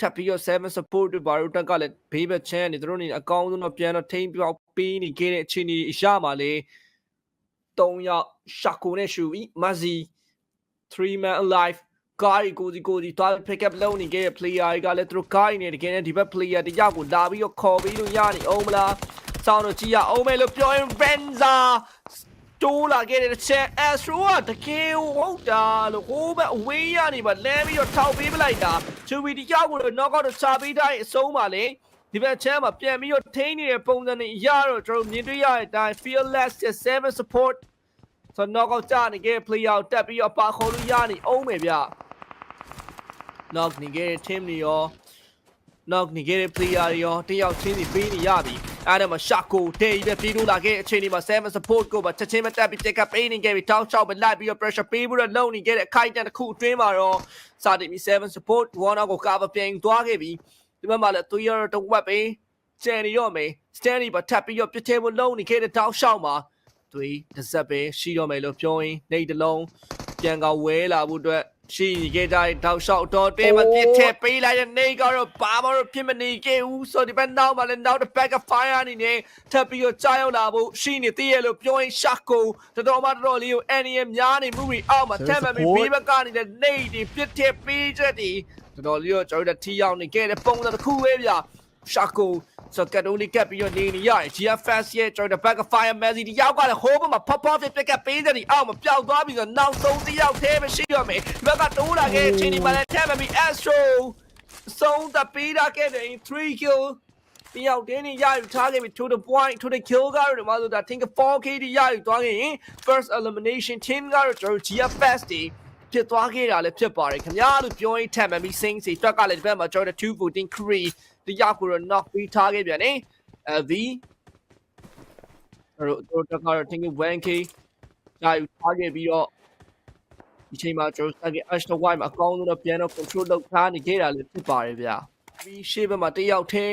ထပ်ပြီးတော့7 support တွေဘာလို့တက်ကလည်းဘေးဘက်ချမ်းနေသူတို့အနေနဲ့အကောင်းဆုံးတော့ပြန်တော့ထိန်းပြောက်ပေးနေခဲ့တဲ့အခြေအနေအရမှာလေ3ယောက်ရှာကိုနဲ့ရှူပြီးမဇီ3 man alive ကားရီကိုစီကိုစီတွား pick up လုပ်နေခဲ့တဲ့ player တွေကလည်းသူတို့ကားရီနေတကယ်နဲ့ဒီဘက် player တယောက်ကိုလာပြီးတော့ခေါ်ပြီးလို့ရနေအောင်မလားစောင်းတော့ကြည့်ရအောင်မယ်လို့ပြောရင် Venza တိုးလာခဲ့တဲ့ချက် Astro ကတကယ်ဟုတ်တာလို့ဟိုးဘက်အဝေးရနေပါလမ်းပြီးတော့ထောက်ပေးပလိုက်တာချူဗီတယောက်ကိုတော့ knock out ချပေးထားတဲ့အဆုံးပါလေဒီဘက်ချမ်းမှာပြန်ပြီးတော့ထိန်းနေတဲ့ပုံစံတွေရတော့ကျွန်တော်မြင်တွေ့ရတဲ့အတိုင်း fearless 7 support ဆိုတော့ knock out ကြနေခဲ့ player ကိုတက်ပြီးတော့ပါခေါ်လို့ရနေအောင်မယ်ဗျ knock နေခဲ့တဲ့ team တွေရော knock နေခဲ့တဲ့ player တွေရောတယောက်ချင်းစီပေးနေရပြီ အဲ့ဒါမှာ shot ကိုတေးပြီးပြီးလို့လာခဲ့အချိန်ဒီမှာ7 support ကိုပါချက်ချင်းမတက်ပြီး pick up ပေးနေခဲ့ပြီးတောင်းချောက်ပဲလိုက်ပြီးတော့ pressure ပေးပြီးတော့လုံနေခဲ့တဲ့အခိုက်အတန့်တစ်ခုအတွင်းမှာတော့စာတင်ပြီး7 support 1 out ကို cover ပြန်သွားခဲ့ပြီးဒီဘက်မှာလည်း3 year တော့ဝက်ပေးကျန်နေရောမယ် stanley ပါထပ်ပြီးတော့ပြစ်ထဲမလုံနေခဲ့တဲ့တောင်းချောက်မှာသွေးတစ်စက်ပဲရှိတော့မယ်လို့ပြောရင်နေတလုံးပြန်ကဝဲလာဖို့အတွက် ရှိနေခဲ့ကြတဲ့တောက်လျှောက်တော့တေးမပြစ်ထဲပေးလိုက်တဲ့နေကတော့ဘာမှတော့ဖြစ်မနေခဲ့ဘူးဆိုဒီဘက်နောက်မှာလည်းနောက်တစ် back of fire အနေနဲ့ထပ်ပြီးတော့ကြားရောက်လာဖို့ရှိနေသေးရလို့ပြောရင် shot ကိုတော်တော်မှတော်တော်လေးကို NM များနေမှုတွေအောက်မှာထပ်မှပြီးဘေးဘက်ကနေလည်းနေတွေပြစ်ထဲပေးချက်တွေတော်တော်လေးတော့ကျွန်တော်တို့ထီရောက်နေခဲ့တဲ့ပုံစံတစ်ခုပဲဗျာ shot ကိုစကတ်တိုလီကပ်ပြီးတော့နေနေရတယ် GFS ရဲ့ကျွန်တော် back of fire Messi ဒီယောက်ကလည်း hole မှာ pop pop ပြက်ကပေးတဲ့ဒီအောက်မှာပျောက်သွားပြီးတော့နောက်ဆုံးတစ်ယောက်သေးပဲရှိရမယ်ဒီဘက်ကတိုးလာခဲ့တဲ့ချင်းဒီမှာလည်းထပ်မပြီး Astro ဆုံးတပေးတာခဲ့တဲ့3 kill တယောက်တင်းနေရယူထားခဲ့ပြီ to the point to the kill ကတော့ဒီမှာဆိုတာ think 4k ဒီရယူသွားခဲ့ရင် first elimination team ကတော့ကျွန်တော် GFS တီဖြစ်သွားခဲ့တာလည်းဖြစ်ပါတယ်ခင်ဗျာလို့ပြောရင်ထပ်မပြီး sing စီတွက်ကလည်းဒီဘက်မှာကျွန်တော်214 Cree တယောက်ကိုတော့ knock ပြီးထားခဲ့ပြန်နေအဲ V အဲ့တော့တော့ကတော့ think 1k ကြာယူထားခဲ့ပြီးတော့ဒီချိန်မှာကျွန်တော်စက် Ash to White မှာအကောင်းဆုံးတော့ပြန်တော့ control လုပ်ထားနေခဲ့တာလည်းဖြစ်ပါတယ်ဗျာပြီးရှေ့ဘက်မှာတယောက်ထဲ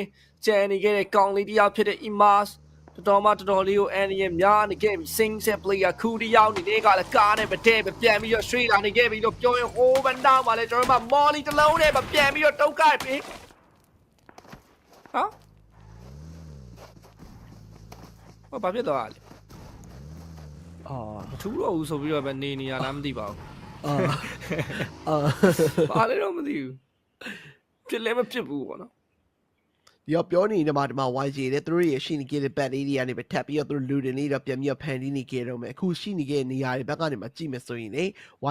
ကျန်နေခဲ့တဲ့ကောင်လေးတယောက်ဖြစ်တဲ့ Imas တော်တော်မှတော်တော်လေးကိုအန်ဒီရဲ့များနေခဲ့ပြီး sing set player ခူတယောက်နေတဲ့ကလည်းကားနဲ့မတည့်ပဲပြန်ပြီးတော့ရွှေ့လာနေခဲ့ပြီးတော့ပြောရင်ဟိုးဘနောက်မှာလည်းကျွန်တော်တို့က molly တစ်လုံးနဲ့ပဲပြန်ပြီးတော့တုတ်ကိုက်ပြီး ဟာဘာဘာဖြစ်သွားလဲအာမထူးတော့ဘူးဆိုပြီးတော့ပဲနေနေရလားမသိပါဘူးအာအာဘာလဲတော့မသိဘူးဖြစ်လဲမဖြစ်ဘူးပေါ့နော်ဒီတော့ပြောနေတယ်မှာဒီမှာ YJ တဲ့သူတို့ရဲ့ရှိနေခဲ့တဲ့ bad area နေပဲထပ်ပြီးတော့သူတို့လူတွေနေတော့ပြန်ပြီးတော့ဖန်တီးနေခဲ့တော့မယ်အခုရှိနေခဲ့တဲ့နေရာတွေဘက်ကနေမှကြည့်မယ်ဆိုရင်လေ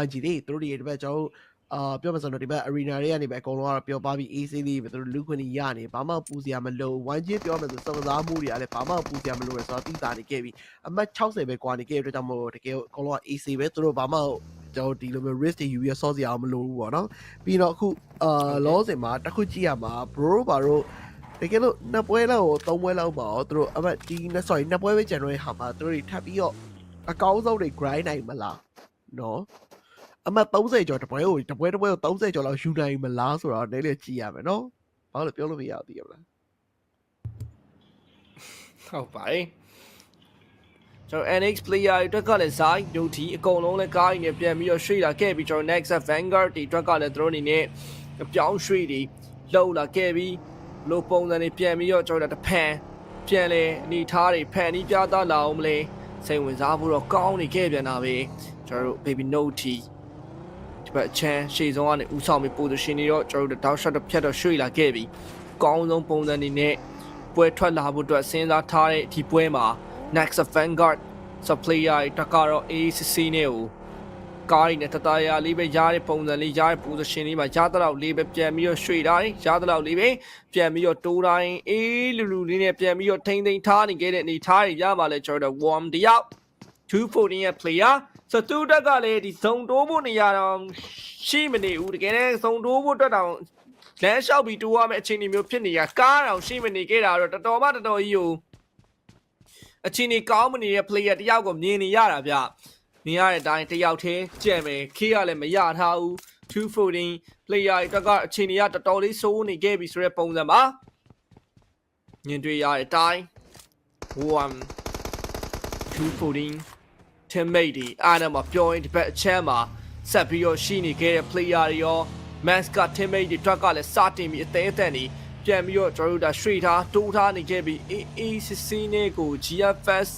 YG တွေသူတို့တွေဒီဘက်ကျွန်တော်တို့ အာပြောမှဆိုတော့ဒီဘက် arena တွေကနေပဲအကုန်လုံးကတော့ပြောပါပြီး AC လေးပဲသူတို့လူခွင့်ကြီးရနေဘာမှပူစရာမလို YG ပြောမယ်ဆိုစုံစမ်းမှုတွေကလည်းဘာမှပူစရာမလိုရဆိုတော့တိတာနေခဲ့ပြီအမှတ်60ပဲကွာနေခဲ့တဲ့အတွက်ကြောင့်မို့တကယ်အကုန်လုံးက AC ပဲသူတို့ဘာမှကျွန်တော်ဒီလိုမျိုး risk တွေယူရဆော့စရာအောင်မလိုဘူးပေါ့နော်ပြီးတော့အခုအာလောစင်မှာတစ်ခုကြည့်ရမှာ bro ဘာလို့တကယ်လို့နှစ်ပွဲလောက်ကိုသုံးပွဲလောက်မှာရောသူတို့အမတ်ဒီနှစ် sorry နှစ်ပွဲပဲကျန်တော့ဟာမှာသူတို့တွေထပ်ပြီးတော့အကောင်းဆုံးတွေ grind နိုင်မလားနော် အမတ်30ကျော်တပွဲကိုတပွဲတပွဲကို30ကျော်လောက်ယူနိုင်မလားဆိုတော့နည်းနည်းကြည့်ရမယ်နော်ဘာလို့ပြောလို့မရဘူးသိရမလားဟုတ်ပါတယ်ကျွန်တော် NX player တွေအတွက်ကလည်းဇိုင်းဒိုတီအကုန်လုံးလည်းကားရင်းနဲ့ပြန်ပြီးတော့ရွှေ့လာခဲ့ပြီးကျွန်တော် next Vanguard တွေအတွက်ကလည်းသူတို့အနေနဲ့အပြောင်းရွှေ့တွေလှုပ်လာခဲ့ပြီးလိုပုံစံတွေပြန်ပြီးတော့ကျွန်တော်တို့တဖန်ပြန်လဲအနေထားတွေဖန်ပြီးပြသလာအောင်မလဲစိတ်ဝင်စားဖို့တော့ကောင်းနေခဲ့ပြန်တာပဲကျွန်တော်တို့ baby note တီ ဒီဘက်ချမ်းရှေ့ဆုံးကနေဦးဆောင်ပြီး position တွေတော့ကျွန်တော်တို့ down shot တော့ဖြတ်တော့ရွှေ့လာခဲ့ပြီးကောင်းဆုံးပုံစံတွေနဲ့ပွဲထွက်လာဖို့အတွက်စဉ်းစားထားတဲ့ဒီပွဲမှာ Next Vanguard supplier တကတော့ ACC နဲ့ကိုကားရည်နဲ့တတရာလေးပဲရတဲ့ပုံစံလေးရတဲ့ position လေးမှာရတဲ့လောက်လေးပဲပြန်ပြီးတော့ရွှေ့တိုင်းရတဲ့လောက်လေးပဲပြန်ပြီးတော့တိုးတိုင်းအေးလူလူလေးနဲ့ပြန်ပြီးတော့ထိမ့်သိမ်းထားနေခဲ့တဲ့အနေထားတွေရပါလဲကျွန်တော်တို့ warm တယောက်214ရဲ့ player စတူတက်ကလည်းဒီဇုံတိုးဖို့နေရာတော့ရှိမနေဘူးတကယ်လည်းဇုံတိုးဖို့အတွက်တောင်လမ်းလျှောက်ပြီးတိုးရမယ့်အခြေအနေမျိုးဖြစ်နေရကားတောင်ရှိမနေခဲ့တာတော့တော်တော်မှတော်တော်ကြီးကိုအခြေအနေကောင်းမနေတဲ့ player တယောက်ကိုမြင်နေရတာဗျမြင်ရတဲ့အတိုင်းတယောက်တည်းကြံ့မယ်ခေးရလည်းမရထားဘူး214 player အတွက်ကအခြေအနေကတော်တော်လေးစိုးနေခဲ့ပြီဆိုတဲ့ပုံစံပါမြင်တွေ့ရတဲ့အတိုင်း1 214 teammate တွေအားနဲ့မှာပြောရင်ဒီဘက်အချမ်းမှာဆက်ပြီးတော့ရှိနေခဲ့တဲ့ player တွေရော max က teammate တွေအတွက်ကလည်းစတင်ပြီးအသေးအသက်နေပြန်ပြီးတော့ကျွန်တော်တို့ဒါရွှေထားတိုးထားနေခဲ့ပြီးအေးအေးစစ်စစ်နဲ့ကို GFS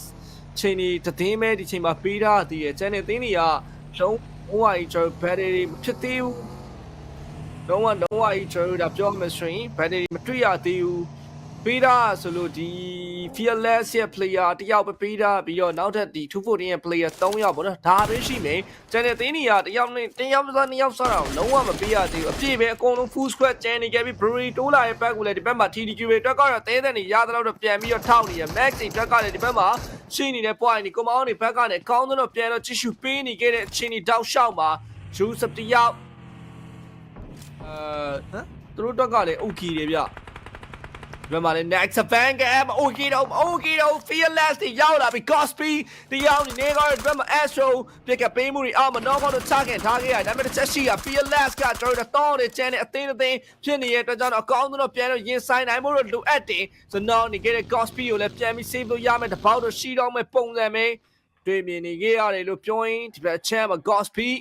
ချိန်ဒီတည်င်းမဲ့ဒီချိန်မှာပေးထားသေးတယ်ကျန်တဲ့သင်းတွေကလုံးဝကြီးကျွန်တော် battery မဖြစ်သေးဘူးလုံးဝလုံးဝကြီးကျွန်တော်တို့ဒါပြောမှဆိုရင် battery မတွေ့ရသေးဘူး ပေးထားဆိုလို့ဒီ fearless ရဲ့ player တယောက်ပဲပေးထားပြီးတော့နောက်ထပ်ဒီ214ရဲ့ player 3ယောက်ပေါ့နော်ဒါပဲရှိမယ်ကျန်တဲ့သင်းတွေကတယောက်နဲ့တယောက်စားနှစ်ယောက်စားတော့လုံးဝမပေးရသေးဘူးအပြည့်ပဲအကုန်လုံး full squad ကျန်နေခဲ့ပြီး brewery တိုးလာရဲ့ back ကိုလည်းဒီဘက်မှာ TDQ တွေအတွက်ကတော့တဲတဲ့နေရတဲ့တော့ပြန်ပြီးတော့ထောက်နေရ max တွေအတွက်ကလည်းဒီဘက်မှာရှိနေတဲ့ point ဒီကွန်မောင်းတွေဘက်ကနေအကောင်းဆုံးတော့ပြန်တော့ကြည့်ရှုပေးနေခဲ့တဲ့အချိန်ကြီးတောက်လျှောက်မှာဂျူးစပတယောက်အဲဟမ်သူတို့အတွက်ကလည်း okay တယ်ဗျ ဒီမှာလည်း next fan game okay တော့ okay တော့ fearless တွေရောက်လာပြီ gospel တရားနေနေကတော့ဒီမှာ astro ပြက်ကပေးမှုတွေအောင်မတော့တော့ target ထားခဲ့ရတယ်ဒါပေမဲ့တစ်ချက်ရှိက fearless ကကျွန်တော်တို့တောင်းနေချမ်းနေအသေးအသေးဖြစ်နေတဲ့အတွက်ကြောင့်အကောင်းဆုံးတော့ပြန်တော့ရင်ဆိုင်နိုင်ဖို့တော့လိုအပ်တယ်ဆိုတော့နေခဲ့တဲ့ gospel ကိုလည်းပြန်ပြီး save လို့ရမယ်တပေါက်တော့ရှိတော့မယ်ပုံစံမျိုးတွေ့မြင်နေခဲ့ရတယ်လို့ပြောရင်ဒီဘက် champ gospel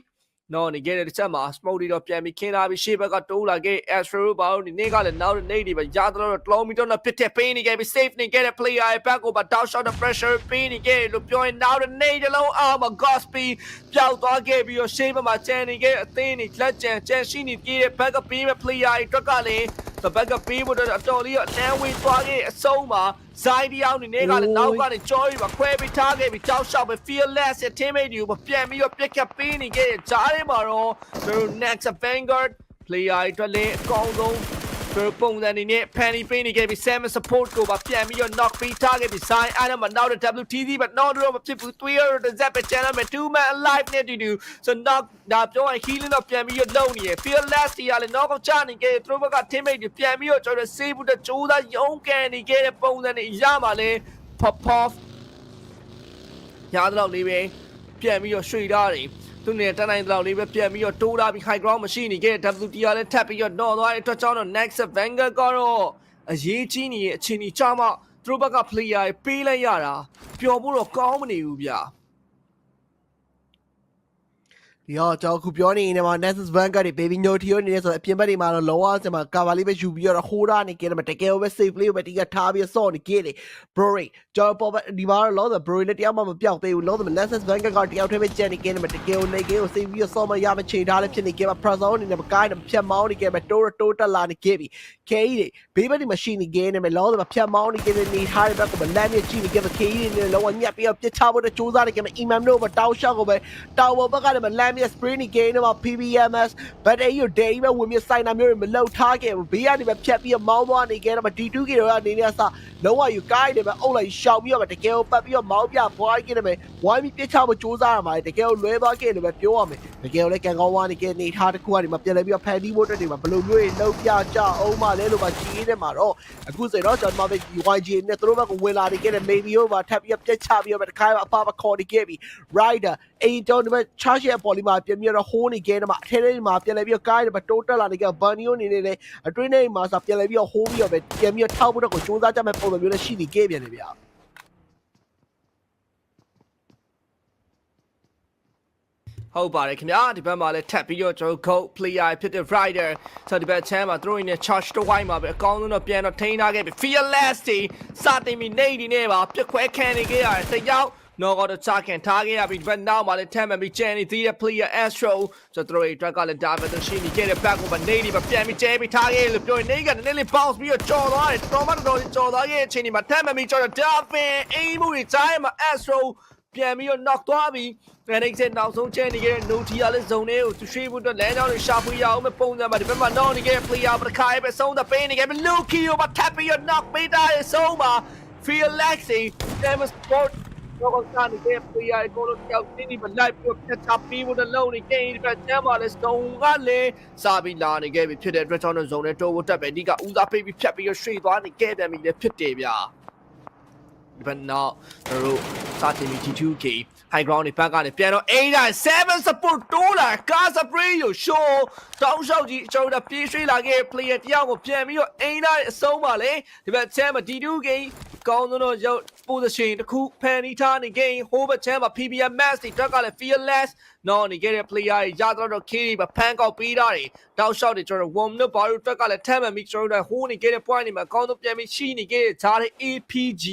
နော်နေခဲ့တဲ့တစ်ချက်မှာ smoke တွေတော့ပြန်ပြီးခင်းလာပြီးရှေ့ဘက်ကတိုးလာခဲ့ Astro ဘာလို့ဒီနေ့ကလည်းနောက်နေတွေပဲရသလိုတော့ kilometer နဲ့ပစ်တဲ့ပေးနေခဲ့ပြီး safe နေခဲ့တဲ့ player ရဲ့ back ကိုပါ down shot နဲ့ pressure ပေးနေခဲ့လို့ပြောရင်နောက်နေတလုံးအောင်မှာ gospel ပျောက်သွားခဲ့ပြီးတော့ရှေ့ဘက်မှာကျန်နေခဲ့အသင်းတွေလက်ကျန်ကျန်ရှိနေပြေးတဲ့ back ပေးမဲ့ player ရဲ့အတွက်ကလည်း the back ပေးဖို့တော့အတော်လေးအတန်းဝင်သွားခဲ့အဆုံးမှာ ဇိုင်းဒီအောင်နေနေကလည်းနောက်ကနေကြောရီပါခွဲပြီးထားခဲ့ပြီးကြောက်ရှောက်ပဲ fearless ရဲ့ teammate တွေကိုပြန်ပြီးတော့ပြက်ကပေးနေခဲ့တဲ့ဂျားထဲမှာတော့ကျွန်တော် next vanguard player အတွက်လည်းအကောင်းဆုံး သူပုံစံနေနဲ့ penny ပေးနေခဲ့ပြီး Sam support ကိုပါပြန်ပြီးတော့ knock ပေးထားခဲ့ပြီး sign အဲ့ဒါမှနောက်တော့ WTC ပဲ not တော့မဖြစ်ဘူး Twitter တော့ zap channel မှာ two man alive နဲ့တူတူ so knock ဒါပြောရင် healing တော့ပြန်ပြီးတော့လုပ်နေရ fearless တွေကလည်း knock ချနေခဲ့သူတို့ဘက်က teammate တွေပြန်ပြီးတော့ကျွန်တော် save ဖို့ကြိုးစားရုန်းကန်နေခဲ့တဲ့ပုံစံတွေရမှာလဲ pop off ရတော့လေးပဲပြန်ပြီးတော့ရွှေထားတယ် သူနဲ့တန်းနိုင်တော့လေးပဲပြန်ပြီးတော့တိုးထားပြီး high ground မရှိနေခဲ့တဲ့ WTR လည်းထပ်ပြီးတော့တော့သွားတဲ့အတွက်ကြောင့်တော့ next Vanguard ကတော့အရေးကြီးနေရဲ့အချိန်ကြီးကြာမှသူတို့ဘက်က player ပေးလိုက်ရတာပျော်ဖို့တော့ကောင်းမနေဘူးဗျာ ဒီတော့ကျွန်တော်ခုပြောနေနေမှာ Nexus Bank ကနေ Baby Note ရောနေနေဆိုတော့အပြင်ဘက်တွေမှာတော့လောဆယ်မှာ cover လေးပဲယူပြီးတော့ဟိုးရနေကြတယ်မှာတကယ်ပဲ safe လေးပဲတီးကထားပြီးစော့နေကြတယ် Bro ကျွန်တော်ပေါ်ဒီမှာတော့လောဆယ် Bro လည်းတရားမှမပြောက်သေးဘူးလောဆယ်မှာ Nexus Bank ကတယောက်တည်းပဲကြံနေကြတယ်မှာတကယ်ကိုနေကြကို save ပြီးတော့စော့မရမချိန်ထားလည်းဖြစ်နေကြမှာ Press on နေနေမကိုင်းနေဖြတ်မောင်းနေကြမှာတိုးတိုးတက်လာနေကြပြီ KE တွေဘေးဘက်ဒီမှာရှိနေကြနေမှာလောဆယ်မှာဖြတ်မောင်းနေကြတဲ့နေထားတဲ့ဘက်ကမှာလမ်းမြကြည့်နေကြမှာ KE တွေလောကညက်ပြီးတော့ပြစ်ချဖို့တော့စူးစမ်းနေကြမှာ Imam တို့မှာတောင်းရှောက်ကိုပဲတောင်းပေါ်ဘက်ကလည်းလမ်းမြ spray နေကြနေမှာ PBMS ဘတ်တရီကိုဒိတ်ပဲဝင်ပြီးစိုင်တာမျိုးတွေမလောက်ထားခဲ့ဘူးဘေးကနေပဲဖြတ်ပြီးတော့မောင်းသွားနေကြတယ်မှာ D2 ကတွေကနေနေဆလုံးဝယူကိုင်းနေပဲအုပ်လိုက်ရှောက်ပြီးတော့တကယ်ကိုပတ်ပြီးတော့မောင်းပြဘွားကြီးနေမယ်ဝိုင်းပြီးပြစ်ချဖို့စူးစမ်းရမှာတကယ်ကိုလွဲသွားခဲ့တယ်ပဲပြောရမယ်တကယ်ကိုလည်းကန်ကောင်းဝါနေခဲ့နေထားတစ်ခုကနေမှပြန်လဲပြီးတော့ဖန်တီးဖို့အတွက်တွေမှာဘယ်လိုမျိုးတွေလောက်ပြကြအောင်မလဲလို့မှကြီးနေမှာတော့အခုဆိုတော့ကျွန်တော်ပဲ YG နဲ့သူတို့ဘက်ကဝင်လာနေခဲ့တဲ့ maybe ဟိုမှာထပ်ပြီးတော့ပြစ်ချပြီးတော့တခါအပပခေါ်နေခဲ့ပြီး rider အိမ်တော့ဒီမှာ charge ရဲ့ poly မှာပြန်ပြီးတော့ hold နေခဲ့တယ်မှာအထဲထဲမှာပြန်လဲပြီးတော့ကားတွေမှာတိုးတက်လာနေကြ bunny နေနေလေအတွင်းထဲမှာဆိုပြန်လဲပြီးတော့ hold ပြီးတော့ပဲပြန်ပြီးတော့ထောက်ဖို့တော့ကိုစူးစမ်းကြမဲ့ပုံစံမျိုးနဲ့ရှိနေခဲ့ပြန်တယ်ဗျာဟုတ်ပါတယ်ခင်ဗျာဒီဘက်မှာလည်းထပ်ပြီးတော့ကျွန်တော် goal player ဖြစ်တဲ့ rider ဆိုတော့ဒီဘက်ချမ်းမှာသူတို့ရင်းနဲ့ charge တစ်ဝိုင်းမှာပဲအကောင်းဆုံးတော့ပြန်တော့ထိန်းထားခဲ့ပြီ fearless တီစတင်ပြီးနေဒီနေပါပြက်ခွဲခံနေခဲ့ရတယ်တယောက် နော်ကတော့ချခင်ထားခဲ့ရပြီဒီဘက်နောက်မှာလည်းထမ်းမှန်ပြီးကျန်နေသေးတဲ့ player astro ဆိုတော့သူတို့ရဲ့အတွက်ကလည်းဒါပဲသူရှိနေခဲ့တဲ့ back ကိုပဲနေဒီပဲပြန်ပြီးကျဲပြီးထားခဲ့လို့ပြောရင်နေကနည်းနည်းလေး bounce ပြီးတော့ကြော်သွားတယ်တော်မတော်တော်ကြော်သွားခဲ့တဲ့အချိန်ဒီမှာထမ်းမှန်ပြီးကြော်တော့ Dolphin အိမ်မှုတွေကြားထဲမှာ astro ပြန်ပြီးတော့ knock သွားပြီး Phoenix ရဲ့နောက်ဆုံးချဲနေခဲ့တဲ့ Notia လေးဇုံလေးကိုသူရွှေ့ဖို့အတွက်လမ်းကြောင်းတွေရှာဖွေရအောင်ပဲပုံစံမှာဒီဘက်မှာ knock နေခဲ့တဲ့ player ပတခါရဲ့ပဲဆုံးသက်ပေးနေခဲ့ပြီ Lucky ကိုပါ tap ပြီးတော့ knock ပေးတာရဲ့ဆုံးမှာ Feel Lexi Damn Sport တော့ကနေခဲ့ player ကိုလို့တယောက်တင်းဒီမလိုက်ပြီးတော့ဖြတ်ချပေးဖို့လည်းလုံးနေခဲ့ဒီဘက်ကျမ်းပါလဲ Stone ကလည်းစာပြီးလာနေခဲ့ပြီဖြစ်တဲ့အတွက်ကြောင့်ဇုံနဲ့တိုးဖို့တက်ပဲဒီကဦးစားပေးပြီးဖြတ်ပြီးတော့ရွှေ့သွားနေခဲ့တယ်ပြီလည်းဖြစ်တယ်ဗျာ ဒီဘက်နောက်တို့စတင်ပြီး G2K high ground တွေဘက်ကနေပြန်တော့8 7 support တိုးလာကာစပရီးကို show တောင်းလျှောက်ကြီးကျွန်တော်တို့ပြေးရွှေ့လာခဲ့ player တယောက်ကိုပြန်ပြီးတော့8နိုင်အဆုံးပါလေဒီဘက်ချမ်းမှာ D2K ကောင်းသောရောက် position တစ်ခုဖန်တီးထားနေ game ဟိုဘက်ချမ်းမှာ PBM match တွေတက်ကလည်း fearless နော်နေခဲ့တဲ့ player တွေရတော့တော့ KD မှာဖန်ကောက်ပေးတာတွေတောက်လျှောက်တွေကျွန်တော် warm နဲ့ဘာလို့တက်ကလည်းထမ်းမှန်ပြီးကျွန်တော်တို့ဟိုးနေခဲ့တဲ့ point တွေမှာအကောင်းဆုံးပြန်ပြီးရှိနေခဲ့တဲ့ဂျားတဲ့ APG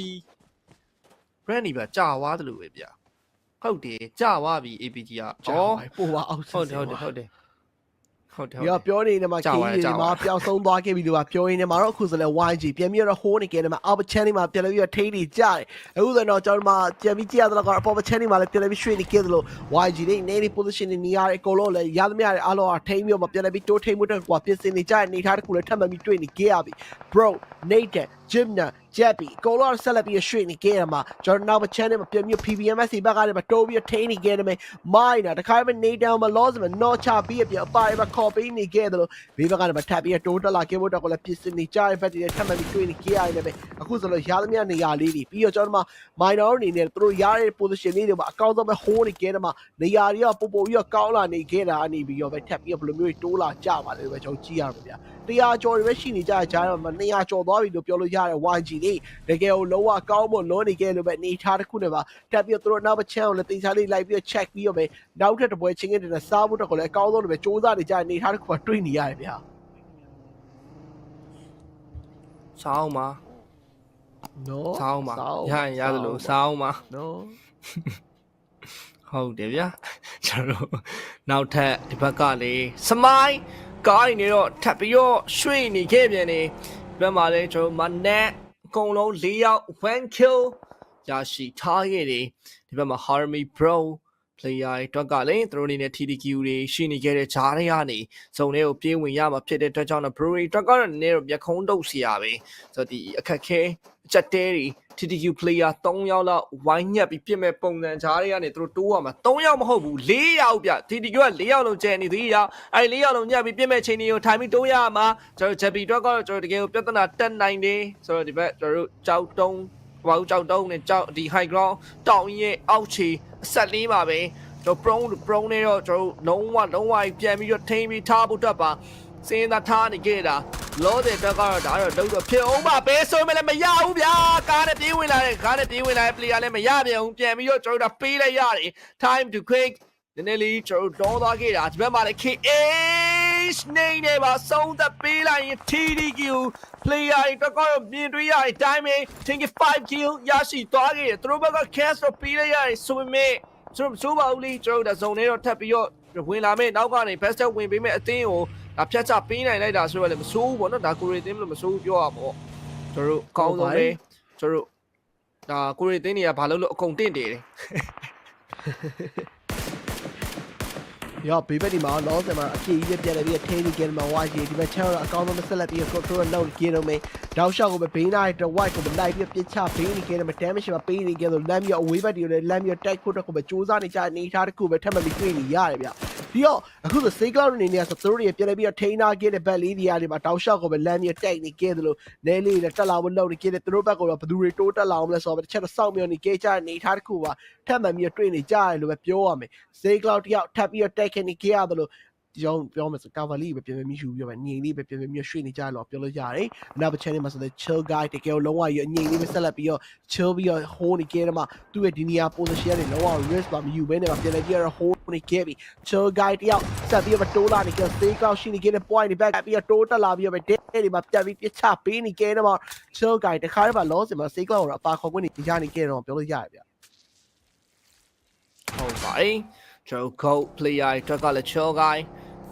brand တွေပါကြာသွားတယ်လို့ပဲဗျဟုတ်တယ်ကြာသွားပြီ APG ကကြာပါပြီပို့ပါအောင်ဟုတ်တယ်ဟုတ်တယ်ဟုတ်တယ်ဟုတ်တယ်ဒီကပြောနေနေမှာကြာ KD ပါရဲ့တွေကြာပါမှာပျောက်ဆုံးသွားခဲ့ပြီလို့ကပြောရင်းနေမှာတော့အခုဆိုလဲ YG ပြန်ပြီးတော့ဟိုးနေခဲ့တယ်မှာအောက်ပချန်နေမှာပြန်ပြီးတော့ထိန်းနေကြတယ်အခုဆိုတော့ကျွန်တော်တို့မှာပြန်ပြီးကြည့်ရတော့ကတော့အပေါ်ပချန်နေမှာလည်းပြန်ပြီးရွှေ့နေခဲ့တယ်လို့ YG တွေနေနေ position နေနေရတဲ့အကုန်လုံးလည်းရသမျှတွေအားလုံးအထိန်းပြီးတော့ပြန်ပြီးတိုးထိန်းမှုတော့ကွာပြင်ဆင်နေကြတဲ့အနေထားတစ်ခုလည်းထပ်မံပြီးတွေ့နေခဲ့ရပြီ bro Nathan Jimna Jeffy အကုန်လုံးဆက်လက်ပြီးရွှေ့နေခဲ့ရမှာကျွန်တော်နောက်ပချန်နေမှာပြန်ပြီး PBMS ဘက်ကနေမှာတိုးပြီးထိန်းနေခဲ့တယ်မယ်မိုင်းနာတခါမှ Nathan မှာ loss မှာ not ချပြီးပြအပိုင်းမှာ copy နေခဲ့တယ်လို့ဘေးဘက်ကနေမထပ်ပြီးတိုးတက်လာခဲ့ဖို့တော့ကိုလည်းပြင်ဆင်နေကြတဲ့ဘက်တွေနဲ့ထပ်မံပြီးတွေ့နေကြရတယ်ပဲအခုဆိုလို့ရသမျှနေရာလေးတွေပြီးတော့ကျွန်တော်တို့မှာ minor အနေနဲ့သူတို့ရတဲ့ position လေးတွေမှာအကောင်းဆုံးပဲ hold နေခဲ့တယ်မှာနေရာတွေကပို့ပို့ပြီးတော့ကောင်းလာနေခဲ့တာအနေပြီးတော့ပဲထပ်ပြီးတော့ဘယ်လိုမျိုးတိုးလာကြပါလဲပဲကျွန်တော်ကြည့်ရမှာဗျာ တရားကျော်တွေပဲရှိနေကြတဲ့ကြားတော့200ကျော်သွားပြီလို့ပြောလို့ရတယ် YG လေးတကယ်ကိုလုံးဝကောင်းမွန်လွန်နေခဲ့လို့ပဲအနေထားတစ်ခုနဲ့ပါထပ်ပြီးတော့သူတို့နောက်တစ်ချမ်းကိုလည်းတင်စားလေးလိုက်ပြီးတော့ check ပြီးတော့ပဲနောက်ထပ်တစ်ပွဲချင်းချင်းနဲ့စားဖို့တော့ကိုလည်းအကောင်းဆုံးတွေပဲစူးစမ်းနေကြတဲ့အနေထားတစ်ခုကတွေ့နေရတယ်ဗျာစောင်းပါနော်စောင်းပါစောင်းရရင်ရသလိုစောင်းပါနော်ဟုတ်တယ်ဗျာကျွန်တော်တို့နောက်ထပ်ဒီဘက်ကလေစမိုင်း ကားရင်းနေတော့ထပ်ပြီးတော့ရွှေ့နေခဲ့ပြန်နေဒီဘက်မှာလေကျွန်တော်မနက်အကုန်လုံး၄ယောက် one kill ရရှိထားခဲ့တယ်ဒီဘက်မှာ Harmony Bro player တွေအတွက်ကလည်းသူတို့အနေနဲ့ TDQ တွေရှိနေခဲ့တဲ့ဂျားတွေကနေဇုံတွေကိုပြေးဝင်ရမှာဖြစ်တဲ့အတွက်ကြောင့်တော့ Brewery အတွက်ကတော့နည်းနည်းတော့မျက်ခုံးတုပ်စီရပဲဆိုတော့ဒီအခက်ခဲအချက်တဲတွေ TTQ player 3ယောက်လောက်ဝိုင်းညက်ပြီးပြစ်မဲ့ပုံစံဂျားတွေကနေသူတို့တိုးရမှာ3ယောက်မဟုတ်ဘူး4ယောက်ဗျ TTQ က4ယောက်လုံးကျန်နေသေးရောအဲ4ယောက်လုံးညက်ပြီးပြစ်မဲ့ချိန်တွေကိုထိုင်ပြီးတိုးရမှာကျွန်တော် JP အတွက်ကတော့ကျွန်တော်တကယ်ကိုပြဿနာတက်နိုင်တယ်ဆိုတော့ဒီဘက်ကျွန်တော်တို့ကြောက်တုံးဘာလို့ကြောက်တုံးနဲ့ကြောက်ဒီ high ground တောင်ရဲ့အောက်ခြေအဆက်လေးပါပဲကျွန်တော် prone prone နဲ့တော့ကျွန်တော်လုံးဝလုံးဝပြန်ပြီးတော့ထိန်းပြီးထားဖို့တတ်ပါစင်းသာထားနေခဲ့တာ လောတဲ့တက်ကတော့ဒါတော့တော့ဖြစ်အောင်ပါဘယ်ဆိုမှလည်းမရဘူးဗျာကားနဲ့ပြေးဝင်လာတဲ့ကားနဲ့ပြေးဝင်လာတဲ့ player လည်းမရပြန်ဘူးပြန်ပြီးတော့ကျွန်တော်တို့ပေးလိုက်ရတယ် time to quick နည်းနည်းလေးကျွန်တော်တို့တောသွားခဲ့တာဒီဘက်မှာလည်း KH နေနေပါဆုံးသက်ပေးလိုက်ရင် TDQ player တွေတော့ကတော့မြင်တွေ့ရတဲ့အတိုင်းပဲ25 kill ရရှိသွားခဲ့တယ်သူတို့ဘက်က cast တော့ပေးလိုက်ရတယ်ဆိုပေမဲ့ကျွန်တော်ဆိုပါဦးလေကျွန်တော်တို့ဒါဇုံလေးတော့ထပ်ပြီးတော့ဝင်လာမယ်နောက်ကနေ best ဝင်ပေးမယ်အသင်းကို ဒါဖြတ်ချပေးနိုင်လိုက်တာဆိုတော့လည်းမဆိုးဘူးပေါ့နော်ဒါကိုရီတင်းလို့မဆိုးဘူးပြောရပါပေါ့ကျွန်တော်တို့အကောင်းဆုံးပဲကျွန်တော်တို့ဒါကိုရီတင်းတွေကဘာလို့လို့အကုန်တင့်တယ်တယ်ရောဘေးဘက်ဒီမှာလောဆယ်မှာအပြေကြီးပဲပြန်လဲပြီးထိန်းနေကြတယ်မှာ YG ဒီဘက် channel အကောင်းဆုံးမဆက်လက်ပြီး control လုပ်နေကြတော့မယ်တောက်လျှောက်ကိုပဲဘေးနားတဲ့ white ကိုပဲလိုက်ပြီးပြစ်ချဘေးနေကြတယ်မှာ damage မှာပေးနေကြတော့လမ်းပြီးအဝေးဘက်ဒီကိုလည်းလမ်းပြီးတိုက်ဖို့တော့ကိုပဲစူးစမ်းနေကြတဲ့အနေအထားတစ်ခုပဲထပ်မပြီးတွေ့နေရတယ်ဗျ ပြီးတော့အခုဆို Say Cloud အနေနဲ့ဆိုသူတို့တွေပြန်လဲပြီးထိန်းနာခဲ့တဲ့ဘက်လေးတွေကနေမှာတောက်လျှောက်ကိုပဲလမ်းပြီးတိုက်နေကြတယ်လို့နဲလေးနဲ့တက်လာဖို့လုပ်နေကြတယ်သူတို့ဘက်ကတော့ဘယ်သူတွေတိုးတက်လာအောင်လဲဆိုတော့တစ်ချက်တော့စောင့်မျှော်နေကြကြတဲ့အနေအထားတစ်ခုပါထပ်မပြီးတွေ့နေကြရတယ်လို့ပဲပြောရမယ် Say Cloud တယောက်ထပ်ပြီးတော့တိုက်ခနေကြရတယ်လို့ဒီ ကြောင့်ပြောမယ်ဆိုကာဗာလီပဲပြန်ပြန်မြှူပြောမယ်ငြိမ်လေးပဲပြန်ပြန်မြှရွှေ့နေကြလို့ပြောလို့ရတယ်။နောက်တစ်ချက်နေမှာဆိုတဲ့ chill guy တကယ်လုံးဝရငြိမ်လေးပဲဆက်လက်ပြီးတော့ chill ပြီးတော့ hold နေကြတယ်မှာသူ့ရဲ့ဒီနေရာ position တွေလုံးဝ risk ပါမယူဘဲနဲ့ပြန်လဲပြီးတော့ hold နေခဲ့ပြီ chill guy တယောက်ဆက်ပြီးတော့တိုးလာနေကြ stay cloud ရှိနေခဲ့တဲ့ point တွေ back ပြီးတော့တိုးတက်လာပြီးတော့ပဲ dead တွေမှာပြန်ပြီးပြချပေးနေခဲ့တယ်မှာ chill guy တခါတည်းမှာ loss မှာ stay cloud ကိုအပါခေါ်ခွင့်နေကြနေခဲ့တော့ပြောလို့ရတယ်ဗျဟုတ်ပါတယ် ကျွန်တော် go player အတွက်ကလည်း chill guy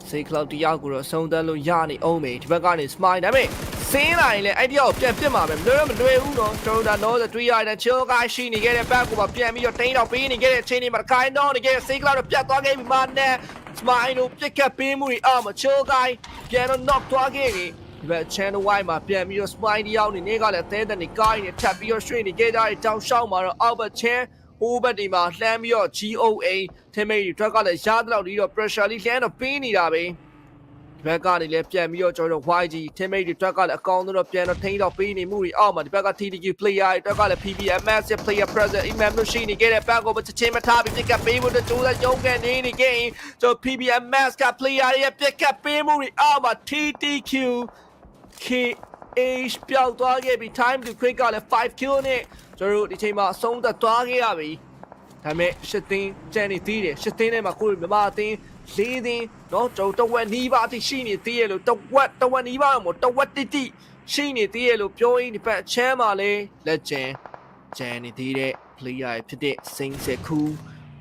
စေကလောက်တယောက်ကိုတော့အဆုံးသတ်လို့ရနေအောင်မေဒီဘက်ကနေ smile ဒါပေမဲ့စင်းလာရင်လည်းအဲ့တယောက်ပြန်ပြစ်မှာပဲမလွယ်မလွယ်ဘူးနော်ကျွန်တော်တို့တော့တွေ့ရတဲ့ chill guy ရှိနေခဲ့တဲ့ဘက်ကိုပါပြန်ပြီးတော့တိန်းတော့ပေးနေခဲ့တဲ့အချိန်တွေမှာခိုင်းတော့နေခဲ့တဲ့စေကလောက်တော့ပြတ်သွားခဲ့ပြီမနဲ့ smile တို့ပြစ်ကပ်ပေးမှုတွေအောက်မှာ chill guy ပြန်တော့ knock သွားခဲ့တယ်ဒီဘက် channel wide မှာပြန်ပြီးတော့ smile တယောက်နေနေကလည်းအသေးတဲ့နေကိုင်းနေထပ်ပြီးတော့ရွှေ့နေခဲ့ကြတဲ့တောင်ရှောက်မှာတော့ Albert Chan ဟိုးဘက်ဒီမှာလှမ်းပြီးတော့ GOA ထင်မိတ်ဒီ truck ကလည်းရားတဲ့လောက်ဒီတော့ pressure လေးလှမ်းတော့ပေးနေတာပဲဒီဘဘက်ကနေလည်းပြန်ပြီးတော့ကျွန်တော်တို့ YG teammate တွေအတွက်ကလည်းအကောင်းဆုံးတော့ပြန်တော့ထိန်းတော့ပေးနေမှုတွေအောက်မှာဒီဘက်က TTQ player တွေအတွက်ကလည်း PBMS ရဲ့ player present imam လို့ရှိနေခဲ့တဲ့ဘက်ကိုမချင်းမထားပြီးပြက်ကပ်ပေးဖို့အတွက်ကြိုးစားရုန်းကန်နေနေခဲ့ရင်ကျွန်တော် PBMS က player တွေရဲ့ပြက်ကပ်ပေးမှုတွေအောက်မှာ TTQ KH ပျောက်သွားခဲ့ပြီ time to quick ကလည်း5 kill နဲ့ကျွန်တော်တို့ဒီချိန်မှာအဆုံးသတ်သွားခဲ့ရပြီ ဒါပေမဲ့ရှစ်သိန်းကျန်နေသေးတယ်ရှစ်သိန်းထဲမှာကိုယ်မြမအသိန်းလေးသိန်းเนาะကျွန်တော်တဝက်နီးပါးအထိရှိနေသေးရဲ့လို့တဝက်တဝက်နီးပါးမို့တဝက်တိတိရှိနေသေးရဲ့လို့ပြောရင်းဒီဘက်အချမ်းမှာလဲလက်ကျန်ကျန်နေသေးတဲ့ player ဖြစ်တဲ့စိန်စက်ခု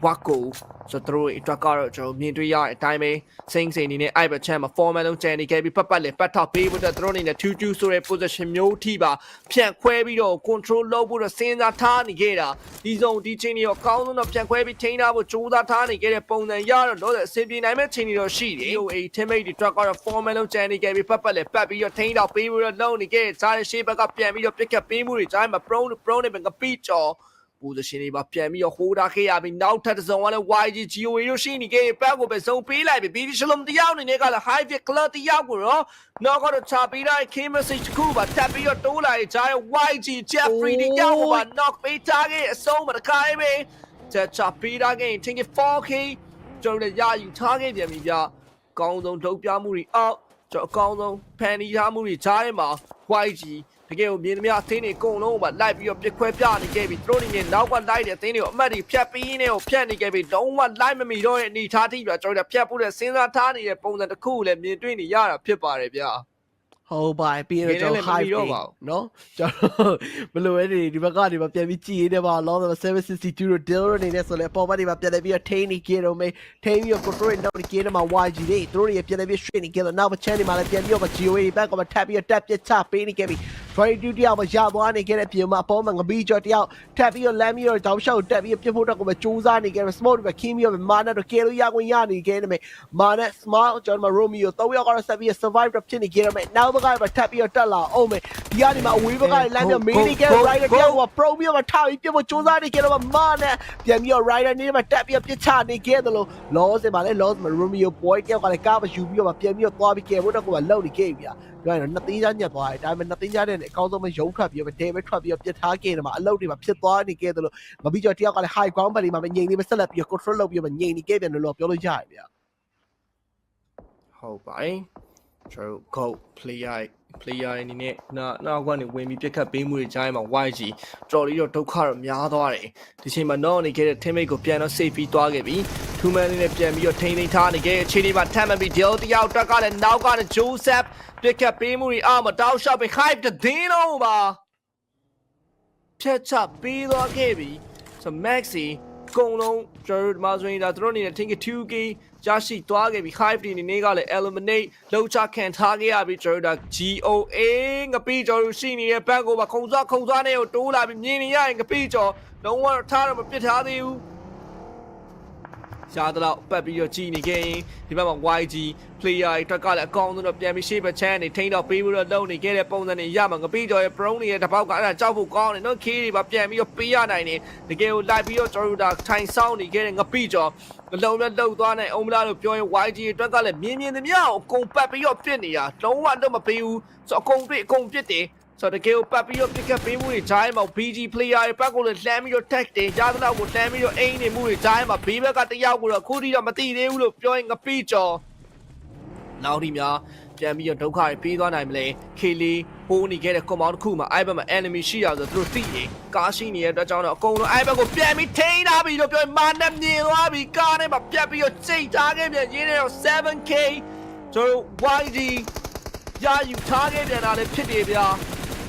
ဝါကိုဆိုတော့တို့အတွက်ကတော့ကျွန်တော်မြင်တွေ့ရတဲ့အတိုင်းပဲစိန်စိန်အနေနဲ့အိုက်ဘချမ်းမှာ format လုံးကျန်နေခဲ့ပြီးပတ်ပတ်လေပတ်ထောက်ပေးဖို့အတွက်တို့အနေနဲ့2-2ဆိုတဲ့ position မျိုးထိပါဖြန့်ခွဲပြီးတော့ control လုပ်ဖို့တော့စဉ်းစားထားနေခဲ့တာဒီဆုံးဒီချိန်ကြီးတော့အကောင်းဆုံးတော့ဖြန့်ခွဲပြီးထိန်းထားဖို့ကြိုးစားထားနေခဲ့တဲ့ပုံစံရတော့တော့အဆင်ပြေနိုင်မဲ့ချိန်ကြီးတော့ရှိတယ် OA teammate တွေအတွက်ကတော့ format လုံးကျန်နေခဲ့ပြီးပတ်ပတ်လေပတ်ပြီးတော့ထိန်းတော့ပေးဖို့တော့လုပ်နေခဲ့တဲ့ဈာတဲ့ရှေ့ဘက်ကပြန်ပြီးတော့ပြစ်ခတ်ပေးမှုတွေဈာမှာ pro pro နဲ့ပဲငပိကျော် position တွေပါပြန်ပြီးတော့ဟိုးထားခဲ့ရပြီးနောက်ထပ်တစ်စုံကလည်း YG GOA တို့ရှိနေခဲ့ဘက်ကိုပဲစုံပေးလိုက်ပြီ BB Shalom တယောက်အနေနဲ့ကလည်း high fit club တယောက်ကိုတော့နောက်ကတော့ချပေးတဲ့ K message တစ်ခုပါတက်ပြီးတော့တိုးလာတဲ့ဂျာရဲ့ YG Jeffrey တယောက်ကိုပါ knock ပေးထားခဲ့အဆုံးမတခိုင်းပဲချက်ချပေးထားခဲ့ရင် think 4K ကျွန်တော်လည်းရယူထားခဲ့ပြန်ပြီဗျကောင်းဆုံးထုတ်ပြမှုတွေအောက်ကျွန်တော်အကောင်းဆုံးဖန်တီးထားမှုတွေဂျာရဲ့မှာ YG တကယ်ကိုမြင်သမျှအသင်းတွေအကုန်လုံးကလိုက်ပြီးတော့ပြစ်ခွဲပြနေခဲ့ပြီးသူတို့နေနဲ့နောက်ကလိုက်တဲ့အသင်းတွေကိုအမှတ်တွေဖြတ်ပြီးနေကိုဖြတ်နေခဲ့ပြီးလုံးဝလိုက်မမီတော့တဲ့အနေထားထိပြကျွန်တော်တို့ဖြတ်ဖို့တဲ့စဉ်းစားထားနေတဲ့ပုံစံတစ်ခုကိုလည်းမြင်တွေ့နေရတာဖြစ်ပါတယ်ဗျာ ဟုတ်ပါပြီးတော့ကျွန်တော် high မီတော့ပါဘူး เนาะကျွန်တော်ဘယ်လိုလဲဒီဒီဘက်ကနေမှပြန်ပြီးကြည်နေပါလောတော့762တို့ deal နေနေဆိုလဲပေါ်ပါနေမှာပြန်လဲပြီးတော့ tain နေကြတော့မေး tain ပြီးတော့ control နောက်နေကြတော့မှာ YG တွေသူတို့တွေပြန်လဲပြီး straight နေကြတော့နောက်မချမ်းနေမှာလဲပြန်ပြီးတော့ GOA ဘက်ကမှ tap ပြီးတော့ tap ပြချပေးနေခဲ့ပြီ 22တယောက်မှာရသွားနေခဲ့တဲ့ပြင်မှာပေါ်မှာငပီးကျော်တယောက် tap ပြီးတော့လမ်းပြီးတော့တောင်လျှောက်တက်ပြီးပြဖို့တော့ကိုပဲစူးစမ်းနေခဲ့တယ် smoke တွေပဲခင်းပြီးတော့မာနတော့ကဲလို့ရခွင့်ရနေခဲ့တယ်မေမာန smart ကျွန်တော် Romeo ၃ယောက်ကတော့ဆက်ပြီး survive တော့ဖြစ်နေခဲ့တယ်မေနောက်ဘက်ကပဲ tap ပြီးတော့တက်လာအောင်မေဒီကနေမှာအဝေးဘက်ကလမ်းပြီးမင်းနေခဲ့ rider တယောက်က pro ပြီးတော့ထားပြီးပြဖို့စူးစမ်းနေခဲ့တော့မာနပြန်ပြီးတော့ rider နေမှာတက်ပြီးပြချနေခဲ့တယ်လို့ loss မှာလဲ loss မှာ Romeo boy တယောက်ကလည်းကားမယူပြီးတော့ပြန်ပြီးတော့သွားပြီးကဲဖို့တော့ကိုပဲလောက်နေခဲ့ပြီဗျာ ပြောရင်တော့နှစ်သိန်းချညက်သွားတယ်ဒါပေမဲ့နှစ်သိန်းချတဲ့အကောင်းဆုံးပဲရုံထွက်ပြီးတော့ဒဲပဲထွက်ပြီးတော့ပြစ်ထားခဲ့တယ်မှာအလုပ်တွေမှာဖြစ်သွားနေခဲ့တယ်လို့မပြီးတော့တယောက်ကလည်း high ground ဘက်တွေမှာပဲငြိမ်နေပဲဆက်လက်ပြီးတော့ control လုပ်ပြီးတော့ငြိမ်နေခဲ့ပြန်တယ်လို့ပြောလို့ရတယ်ဗျာဟုတ်ပါတယ်ကျွန်တော်တို့ go player player အနေနဲ့နောက်နောက်ကနေဝင်ပြီးပြက်ခတ်ပေးမှုတွေကြားမှာ YG တော်တော်လေးတော့ဒုက္ခတော့များသွားတယ်ဒီချိန်မှာ non နေခဲ့တဲ့ teammate ကိုပြန်တော့ save ပြီးသွားခဲ့ပြီထူးမန်လေးနဲ့ပြန်ပြီးတော့ထိန်းသိမ်းထားနေခဲ့တဲ့အခြေအနေမှာထပ်မပြီး deal တယောက်တက်ကလည်းနောက်ကလည်း Joseph ပြက်ခတ်ပေးမှုတွေအောက်မှာတောက်လျှောက်ပြီး hype တည်င်းတော့ပါဖြတ်ချပေးသွားခဲ့ပြီဆို Maxi ကုံလုံးကျွန်တော်တို့ဒီမှာဆိုရင်ဒါတို့အနေနဲ့ think 2k ရရှိသွားခဲ့ပြီ hive ဒီနေ့ကလည်း eliminate လောက်ချခံထားခဲ့ရပြီကျွန်တော်တို့ဒါ GOA ငပိကျော်တို့ရှိနေတဲ့ဘက်ကိုပါခုံစားခုံစားနဲ့ကိုတိုးလာပြီးမြင်နေရရင်ငပိကျော်လုံးဝထားတော့မပစ်ထားသေးဘူး ရှားတော့ပတ်ပြီးတော့ကြည်နေခဲ့ရင်ဒီဘက်မှာ YG player အတွက်ကလည်းအကောင်းဆုံးတော့ပြန်ပြီးရှေ့ဘက်ချမ်းနေထိန်းတော့ပေးပြီးတော့လုံနေခဲ့တဲ့ပုံစံတွေရမှာငပိကျော်ရဲ့ pro တွေရဲ့တပေါက်ကအဲ့ဒါကြောက်ဖို့ကောင်းတယ်နော် K တွေပါပြန်ပြီးတော့ပေးရနိုင်တယ်တကယ်ကိုလိုက်ပြီးတော့ကျွန်တော်တို့ဒါထိုင်ဆောင်နေခဲ့တဲ့ငပိကျော်မလုံးနဲ့လှုပ်သွားနိုင်အောင်မလားလို့ပြောရင် YG အတွက်ကလည်းမြင်းမြင်းသမျှကိုအကုန်ပတ်ပြီးတော့ပြစ်နေတာလုံးဝတော့မပေးဘူးဆိုတော့အကုန်ပြစ်အကုန်ပြစ်တယ် ဆိုတော့တကယ်ကိုပတ်ပြီးတော့ပြစ်ခတ်ပေးမှုတွေဂျိုင်းမှာ BG player တွေပတ်ကိုလည်းလှမ်းပြီးတော့ tag တင်ကြားသလောက်ကိုလှမ်းပြီးတော့အိမ်နေမှုတွေဂျိုင်းမှာဘေးဘက်ကတယောက်ကိုတော့ခုထိတော့မသိသေးဘူးလို့ပြောရင်ငပိကျော်နောက်ဒီများပြန်ပြီးတော့ဒုက္ခတွေပေးသွားနိုင်မလဲခေလီဟိုးနေခဲ့တဲ့ compound တစ်ခုမှာအဲ့ဘက်မှာ enemy ရှိရဆိုသူတို့သိရင်ကားရှိနေတဲ့အတွက်ကြောင့်တော့အကုန်လုံးအဲ့ဘက်ကိုပြန်ပြီးထိန်းထားပြီးတော့ပြောရင်မာနဲ့မြင်သွားပြီးကားထဲမှာပြတ်ပြီးတော့စိတ်ထားခဲ့ပြန်ရင်းနေတော့ 7k ကျွန်တော် YD ရယူထားခဲ့ပြန်တာလည်းဖြစ်တယ်ဗျာ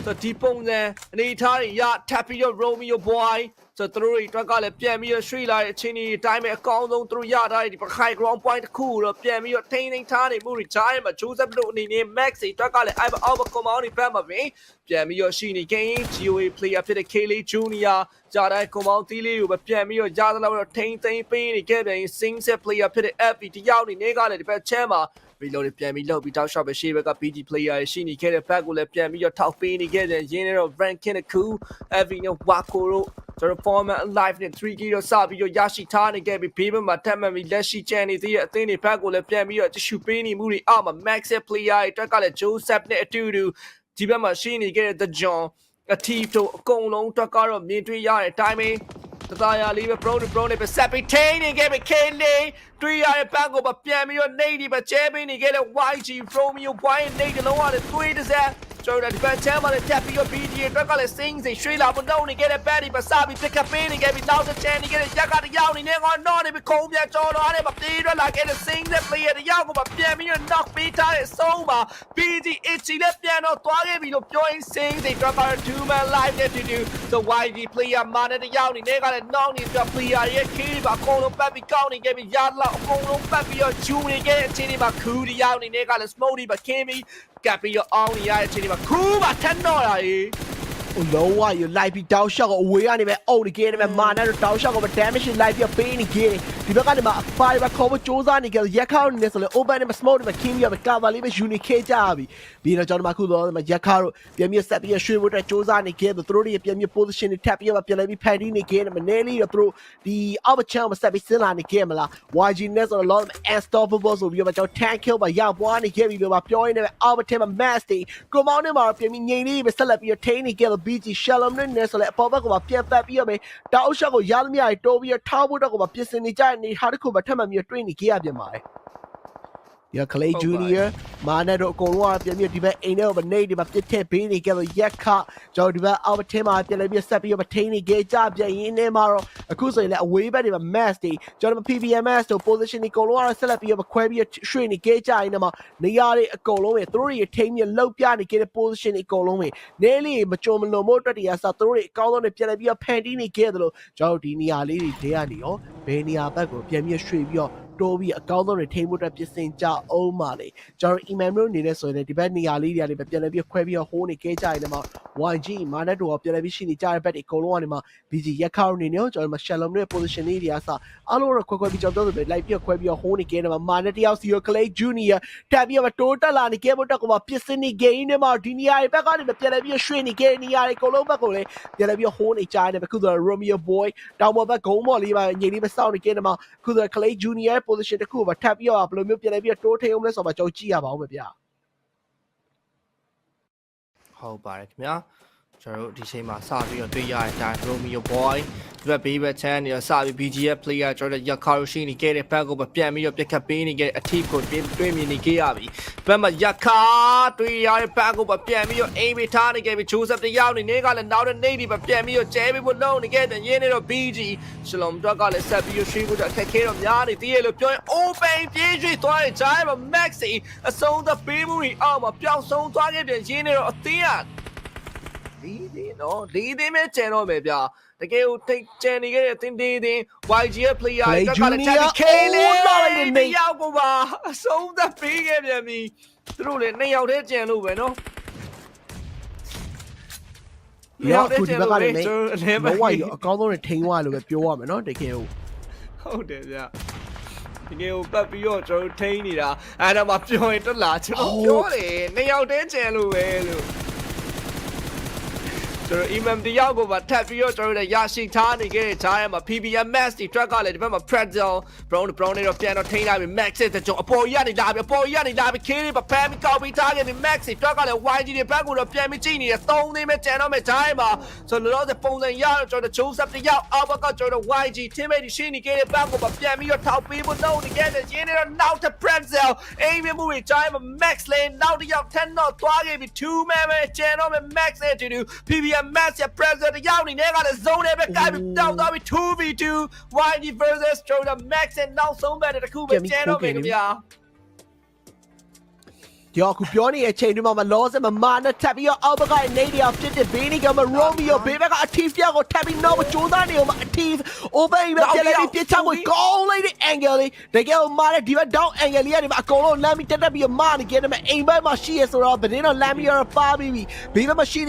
ဆိုတော့ဒီပုံစံအနေထားတွေရထပ်ပြီးတော့ Romeo boy ဆိုတော့သူတို့တွေအတွက်ကလည်းပြန်ပြီးတော့ရွှေ့လာတဲ့အချိန်ကြီးအတိုင်းပဲအကောင်းဆုံးသူတို့ရထားတဲ့ဒီ high ground point တစ်ခုကိုတော့ပြန်ပြီးတော့ထိန်းသိမ်းထားနေမှုတွေကြားထဲမှာ Joseph တို့အနေနဲ့ Max တွေအတွက်ကလည်း Ivan Alba Command တွေဘက်မှာပဲပြန်ပြီးတော့ရှိနေ game GOA player ဖြစ်တဲ့ Kelly Junior ကြားတဲ့ Command တီးလေးကိုပဲပြန်ပြီးတော့ကြားသလောက်တော့ထိန်းသိမ်းပေးနေခဲ့တယ် Sing set player ဖြစ်တဲ့ FV တယောက်အနေနဲ့ကလည်းဒီဘက်ချမ်းမှာ reload တွေပြန်ပြီးလောက်ပြီးတောက်ရှော့ပဲရှေ့ဘက်က BG player ရှိနေခဲ့တဲ့ back ကိုလည်းပြန်ပြီးတော့ထောက်ပေးနေခဲ့တဲ့ရင်းနေတော့ ranking တစ်ခု Avino Wako တို့ကျွန်တော် format live နဲ့ 3K တော့စပြီးတော့ရရှိထားနေခဲ့ပြီးဘေးဘက်မှာထပ်မှန်ပြီးလက်ရှိကျန်နေသေးတဲ့အသင်းတွေ back ကိုလည်းပြန်ပြီးတော့တ िश ူပေးနေမှုတွေအောက်မှာ max player တွေအတွက်ကလည်း Joseph နဲ့အတူတူဒီဘက်မှာရှိနေခဲ့တဲ့ The John အထီးတို့အကုန်လုံးအတွက်ကတော့မြင်တွေ့ရတဲ့အတိုင်းပဲတသားရလေးပဲ pro နဲ့ pro နဲ့ပဲဆက်ပြီး tain နေခဲ့ပြီ K လေး တွေ့ရတဲ့ဘက်ကိုပါပြန်ပြီးတော့နေဒီပဲကျဲပေးနေခဲ့တဲ့ YG Romeo Boy နေတလုံးကလည်းတွေးတစ်စက်ကျွန်တော်ဒီဘက်ချမ်းမှာလည်းတက်ပြီးတော့ BG အတွက်ကလည်း sing စိရွှေလာမတော့နေခဲ့တဲ့ battery ပါစပြီး pick up ပေးနေခဲ့ပြီးနောက်တစ်ချမ်းနေခဲ့တဲ့ရက်ကတယောက်နေနဲ့ကတော့နေပြီးခုံးပြကြော်တော့အဲ့မှာပြေးရလာခဲ့တဲ့ sing တဲ့ player တယောက်ကိုပါပြန်ပြီးတော့ knock ပေးထားတဲ့အဆုံးမှာ BG itchy လည်းပြန်တော့သွားခဲ့ပြီလို့ပြောရင်း sing စိအတွက်ကလည်း two man live နဲ့တူတူ the YG player မာနဲ့တယောက်နေနဲ့ကလည်း knock နေတဲ့ player ရဲ့ key ပါအကုန်လုံးပတ်ပြီးကောင်းနေခဲ့ပြီးရလာအကုန်လုံးပတ်ပြီးတော့ဂျူနေခဲ့တဲ့အချိန်ဒီမှာခူးတယောက်နေနဲ့ကလည်း smoke ဒီပါခင်းပြီးကပ်ပြီးတော့အောင်းနေရတဲ့အချိန်ဒီမှာခူးပါထက်တော့တာကြီးဟို လုံးဝရလိုက်ပြီးတောက်ရှော့ကိုအဝေးကနေပဲအုပ်နေခဲ့တယ်ပဲမာနတော့တောက်ရှော့ကိုပဲ damage လိုက်ပြီးပေးနေခဲ့တယ်ဒီဘက်ကနေမှအဖိုင်ပဲခေါ်ဖို့စူးစမ်းနေကြရက်ခေါက်နေဆိုလေ open နဲ့ smoke နဲ့ king ပြီးတော့ cover လေးပဲ unique ခဲ့ကြပြီပြီးတော့ကျွန်တော်တို့ခုတော့ရက်ခါတို့ပြန်ပြီးဆက်ပြီးရွှေဖို့အတွက်စူးစမ်းနေခဲ့တယ်သူတို့တွေပြန်ပြီး position တွေ tap ပြီးတော့ပြန်လဲပြီးဖန်တီးနေခဲ့တယ်မနေလေးတော့သူတို့ဒီ out channel မှာဆက်ပြီးစဉ်းလာနေခဲ့မလား YG နဲ့ဆိုတော့ lot unstoppable ဆိုပြီးတော့ကျွန်တော် tank kill ပါရောက်ပွားနေခဲ့ပြီလို့ပြောရင်းနဲ့ out team မှာ mass တွေကိုမောင်းနေမှာပြန်ပြီးငိမ့်လေးပဲဆက်လက်ပြီးထိန်းနေခဲ့တယ် BG Shalom နဲ့နဲ့ဆိုလဲအပေါ်ဘက်ကပါပြန်ပတ်ပြီးတော့ပဲတောက်ရှော့ကိုရသမျှတိုးပြီးတော့ထားဖို့တော့ကိုပါပြင်ဆင်နေကြတဲ့နေဟာတစ်ခုပဲထပ်မှန်ပြီးတွေ့နေခဲ့ရပြန်ပါတယ် ရကလေး junior မာနတော့အကုန်လုံးကပြန်ပြီးဒီဘက်အိမ်ထဲကိုမနေဒီမှာပြစ်ထည့်ပေးနေကြလို့ရက်ခကျွန်တော်ဒီဘက်အောက်ထဲမှာပြန်လဲပြီးဆက်ပြီးတော့ထိန်းနေကြကြပြန်ရင်းနေမှာတော့အခုဆိုရင်လည်းအဝေးဘက်တွေမှာ mass တွေကျွန်တော် PPMS တို့ position တွေအကုန်လုံးကတော့ဆက်လက်ပြီးတော့ခွဲပြီးရွှေ့နေကြကြရင်းနေမှာနေရာတွေအကုန်လုံးပဲသူတို့တွေထိန်းပြီးလောက်ပြနေကြတဲ့ position တွေအကုန်လုံးပဲနေလေးမကြုံမလွန်မို့အတွက်တရားစသူတို့တွေအကောင်းဆုံးတွေပြန်လဲပြီးတော့ဖန်တီးနေကြတယ်လို့ကျွန်တော်ဒီနေရာလေးတွေထဲကနေရောဘယ်နေရာဘက်ကိုပြန်ပြီးရွှေ့ပြီးတော့ တိုးပြီးအကောင်းဆုံးတွေထိန်းဖို့အတွက်ပြင်ဆင်ကြအောင်ပါလေကျွန်တော် email မျိုးအနေနဲ့ဆိုရင်ဒီဘက်နေရာလေးတွေကနေပဲပြန်လဲပြီးခွဲပြီးတော့ဟိုးနေကြကြရင်တော့ YG မာနက်တို့ကပြန်လဲပြီးရှိနေကြတဲ့ဘက်တွေအကုန်လုံးကနေမှ BG ရက်ခါအနေနဲ့ကျွန်တော်တို့ Shalom ရဲ့ position လေးတွေအစအားလုံးတော့ခွဲခွဲပြီးကျွန်တော်တို့လိုက်ပြီးခွဲပြီးဟိုးနေကြတယ်မှာမာနက်တယောက်စီရော Clay Junior တက်ပြီးတော့တိုးတက်လာနေကြဖို့တက်ကမှပြင်ဆင်နေကြရင်းနဲ့မှဒီနေရာတွေဘက်ကနေပြန်လဲပြီးရွှေ့နေကြနေရာတွေအကုန်လုံးဘက်ကိုလည်းပြန်လဲပြီးဟိုးနေကြတယ်အခုဆို Romeo Boy တောင်ပေါ်ဘက်ဂုံးမော်လေးပါငိမ့်လေးပဲစောင့်နေကြတယ်မှာအခုဆို Clay Junior position တစ်ခုပဲထပ်ပြီးတော့ဘယ်လိုမျိုးပြန်လဲပြီးတိုးထိအောင်လဲဆိုတော့ကျွန်တော်ကြည့်ရပါဦးမယ်ဗျာဟုတ်ပါတယ်ခင်ဗျာ ကျွန်တော်တို့ဒီချိန်မှာစပြီးတော့တွေ့ရတဲ့အတိုင်း Romeo Boy ဒီဘက် Baby Chan နေတော့စပြီး BGF player ကျွန်တော်တို့ Yakaro ရှိနေခဲ့တဲ့ဘက်ကိုပဲပြန်ပြီးတော့ပြတ်ခတ်ပေးနေခဲ့တဲ့အထီးကိုတွေ့တွေ့မြင်နေခဲ့ရပြီဘက်မှာ Yakka တွေ့ရတဲ့ဘက်ကိုပဲပြန်ပြီးတော့အိမ်ပေးထားနေခဲ့ပြီ Joseph တယောက်နေနေကလည်းနောက်တဲ့နေဒီပဲပြန်ပြီးတော့ကျဲပြီးဖို့လုံးနေခဲ့တဲ့ရင်းနေတော့ BG Shalom တော့ကလည်းဆက်ပြီးတော့ရှိဖို့အခက်ခဲတော့များနေသေးရလို့ပြောရင် open ပြေးရွှေ့သွားတဲ့ဂျိုင်းမှာ Maxi အဆုံးသပေးမှုတွေအောက်မှာပျောက်ဆုံးသွားခဲ့တဲ့ရင်းနေတော့အသင်းက လေးသေးနော်လေးသေးမဲ့ကျန်တော့မယ်ဗျာတကယ်ကိုထိတ်ကျန်နေခဲ့တဲ့တင်းတင်းတင်း YG ရဲ့ player Clay တက်ကလည်း Junior ချက်ခဲလေးအိုးလာလိုက်တဲ့နေတယောက်ကိုပါအဆုံးသတ်ပေးခဲ့ပြန်ပြီသူတို့လည်းနှစ်ယောက်တည်းကျန်လို့ပဲနော်။ရောအခုဒီဘက်ကနေမင်းကျွန်တော်လည်းလုံးဝကြီးအကောင်းဆုံးတွေထိန်းသွားလို့ပဲပြောရမယ်နော်တကယ်ကိုဟုတ်တယ်ဗျာတကယ်ကိုပတ်ပြီးတော့ကျွန်တော်ထိန်းနေတာအဲ့တော့မှပြောရင်တက်လာကျွန်တော်ပြောတယ်နှစ်ယောက်တည်းကျန်လို့ပဲလို့ ကျွန်တော် imam တယောက်ကိုပါထပ်ပြီးတော့ကျွန်တော်တို့ရရှိထားနေခဲ့တဲ့ဂျားရမှာ PBM Max ဒီ track ကလည်းဒီဘက်မှာ Pretzel Brown Brown နဲ့တော့ပြန်တော့ထိန်းလိုက်ပြီ Max တဲ့ကျွန်တော်အပေါ်ကြီးကနေလာပြီအပေါ်ကြီးကနေလာပြီ K လေးပါဖမ်းပြီးကောက်ပြီးထားခဲ့ပြီ Max ဒီ track ကလည်း YG တွေဘက်ကိုတော့ပြန်ပြီးကြည့်နေတယ်သုံးသိမ်းမဲ့ကျန်တော့မဲ့ဂျားရမှာဆိုတော့လောဆယ်ပုံစံရတော့ကျွန်တော် Joseph တယောက်အောက်ဘက်ကကျွန်တော် YG teammate တွေရှိနေခဲ့တဲ့ဘက်ကိုပါပြန်ပြီးတော့ထောက်ပေးဖို့လုပ်နေခဲ့တဲ့ရင်းနေတော့နောက်ထပ် Pretzel အိမ်မြမှုတွေဂျားရမှာ Max လေးနောက်တစ်ယောက်10တော့သွားခဲ့ပြီ2 man ပဲကျန်တော့မဲ့ Max နဲ့တူတူ PBM Max ရဲ့ Pretzel တယောက်နေနဲ့ကလည်း zone နဲ့ပဲကိုက်ပြီးတောက်သွားပြီ 2v2 YG versus Troda Max နဲ့နောက်ဆုံးဘက်တစ်ခုပဲကျန်တော့မယ်ခင်ဗျာ ဒဒီတော့အခုပြောနေတဲ့အချိန်တွေမှာမလောစမမာနဲ့ထပ်ပြီးတော့အောက်ဘက်ကနေဒီအောင်ဖြစ်တဲ့ဘေးနီကမရိုမီယိုဘေးဘက်ကအထီးပြောက်ကိုထပ်ပြီးတော့ကြိုးစားနေအောင်အထီး over ပဲပြလိုက်ပြီးပြချကိုကောင်းလိုက်တဲ့ angle လေးတကယ်ကိုမာတဲ့ဒီဘက် down angle လေးကနေမှအကုန်လုံးလမ်းပြီးတက်တက်ပြီးတော့မာနေကြတယ်မဲ့အိမ်ဘက်မှာရှိရဆိုတော့သတင်းတော့လမ်းပြီးတော့ပါပြီးပြီဘေးဘက်မှာရှိ